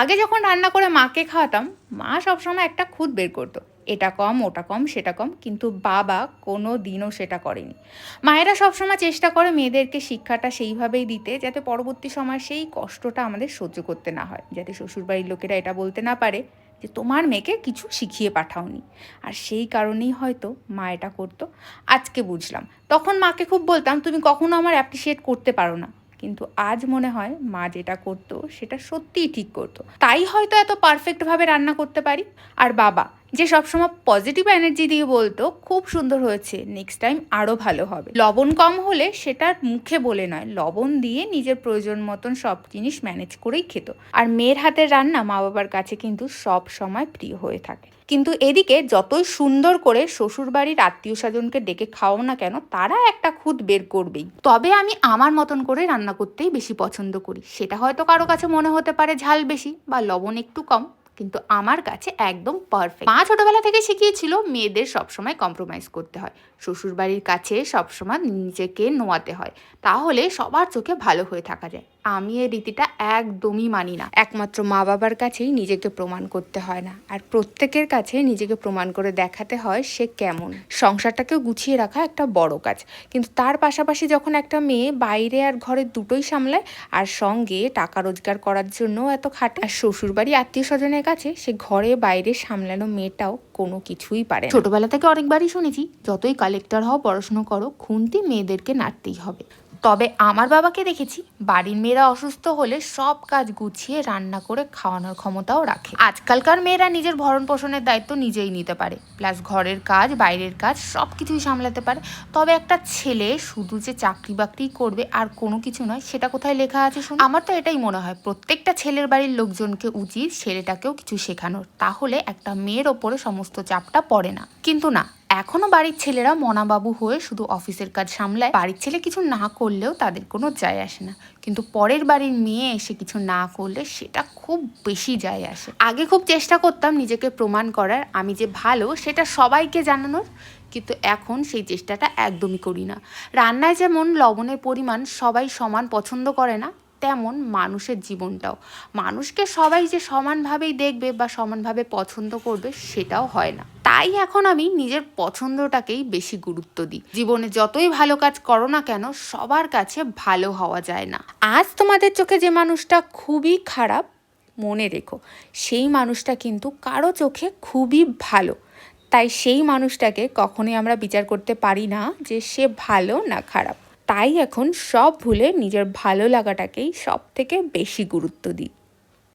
আগে যখন রান্না করে মাকে খাওয়াতাম, মা সবসময় একটা খুদ বের করতো। এটা কম, ওটা কম, সেটা কম, কিন্তু বাবা কোনো দিনও সেটা করেনি। মায়েরা সবসময় চেষ্টা করে মেয়েদেরকে শিক্ষাটা সেইভাবেই দিতে, যাতে পরবর্তী সময় সেই কষ্টটা আমাদের সহ্য করতে না হয়, যাতে শ্বশুরবাড়ির লোকেরা এটা বলতে না পারে যে, তোমার মেয়েকে কিছু শিখিয়ে পাঠাওনি। আর সেই কারণেই হয়তো মা এটা করতো। আজকে বুঝলাম। তখন মাকে খুব বলতাম, তুমি কখনো আমার অ্যাপ্রিসিয়েট করতে পারো না। কিন্তু আজ মনে হয় মা যেটা করতো, সেটা সত্যিই ঠিক করতো। তাই হয়তো এত পারফেক্টভাবে রান্না করতে পারি। আর বাবা যে সবসময় পজিটিভ এনার্জি দিয়ে বলতো, খুব সুন্দর হয়েছে নেক্সট টাইম আরও ভালো হবে। লবণ কম হলে সেটা মুখে বলে নয়, লবণ দিয়ে নিজের প্রয়োজন মতন সব জিনিস ম্যানেজ করেই খেত। আর মেয়ের হাতের রান্না মা বাবার কাছে কিন্তু সব সময় প্রিয় হয়ে থাকে। কিন্তু এদিকে যতই সুন্দর করে শ্বশুরবাড়ির আত্মীয় স্বজনকে ডেকে খাও না কেন, তারা একটা খুদ বের করবেই। তবে আমি আমার মতন করে রান্না করতেই বেশি পছন্দ করি। সেটা হয়তো কারও কাছে মনে হতে পারে ঝাল বেশি বা লবণ একটু কম। কিন্তু আমার কাছে একদম পারফেক্ট মা ছোটবেলা থেকে শিখিয়েছিল মেয়েদের সবসময় কম্প্রোমাইজ করতে হয়। শ্বশুরবাড়ির কাছে সবসময় নিজেকে নোয়াতে হয়। তাহলে সবার চোখে ভালো হয়ে থাকা যায়। আমি এই রীতিটা একদমই মানি না। একমাত্র মা বাবার কাছেই নিজেকে প্রমাণ করতে হয় না। আর প্রত্যেকের কাছে নিজেকে প্রমাণ করে দেখাতে হয় সে কেমন। সংসারটাকেও গুছিয়ে রাখা একটা বড় কাজ। কিন্তু তার পাশাপাশি যখন একটা মেয়ে বাইরে আর ঘরে দুটোই সামলায়, আর সঙ্গে টাকা রোজগার করার জন্য এত খাটে, আর শ্বশুরবাড়ি আত্মীয় স্বজনের কাছে সে ঘরে বাইরে সামলানো মেয়েটাও কোনো কিছুই পারে ছোটবেলা থেকে অনেকবারই শুনেছি, যতই কালেক্টর হও, পড়াশুনো করো, খুন্তি মেয়েদেরকে নাড়তেই হবে। তবে আমার বাবাকে দেখেছি, বাড়ির মেয়েরা অসুস্থ হলে সব কাজ গুছিয়ে রান্না করে খাওয়ানোর ক্ষমতাও রাখে। আজকালকার মেয়েরা নিজের ভরণ পোষণের দায়িত্ব নিজেই নিতে পারে। প্লাস ঘরের কাজ, বাইরের কাজ সব কিছুই সামলাতে পারে। তবে একটা ছেলে শুধু যে চাকরি বাকরি করবে আর কোনো কিছু নয়, সেটা কোথায় লেখা আছে শুনুন? আমার তো এটাই মনে হয়, প্রত্যেকটা ছেলের বাড়ির লোকজনকে উচিত ছেলেটাকেও কিছু শেখানোর। তাহলে একটা মেয়ের ওপরে সমস্ত চাপটা পড়ে না। কিন্তু না এখনও বাড়ির ছেলেরা মনাবাবু হয়ে শুধু অফিসের কাজ সামলায়। বাড়ির ছেলে কিছু না করলেও তাদের কোনো যায় আসে না। কিন্তু পরের বাড়ির মেয়ে এসে কিছু না করলে সেটা খুব বেশি যায় আসে। আগে খুব চেষ্টা করতাম নিজেকে প্রমাণ করার। আমি যে ভালো, সেটা সবাইকে জানানোর। কিন্তু এখন সেই চেষ্টাটা একদমই করি না। রান্নায় যেমন লবণের পরিমাণ সবাই সমান পছন্দ করে না তেমন মানুষের জীবনটাও। মানুষকে সবাই যে সমানভাবেই দেখবে বা সমানভাবে পছন্দ করবে সেটাও হয় না। তাই এখন আমি নিজের পছন্দটাকেই বেশি গুরুত্ব দিই। জীবনে যতই ভালো কাজ করো না কেন, সবার কাছে ভালো হওয়া যায় না। আজ তোমাদের চোখে যে মানুষটা খুবই খারাপ, মনে রেখো, সেই মানুষটা কিন্তু কারও চোখে খুবই ভালো। তাই সেই মানুষটাকে কখনোই আমরা বিচার করতে পারি না যে সে ভালো না খারাপ। তাই এখন সব ভুলে নিজের ভালো লাগাটাকেই সব থেকে বেশি গুরুত্ব দিই।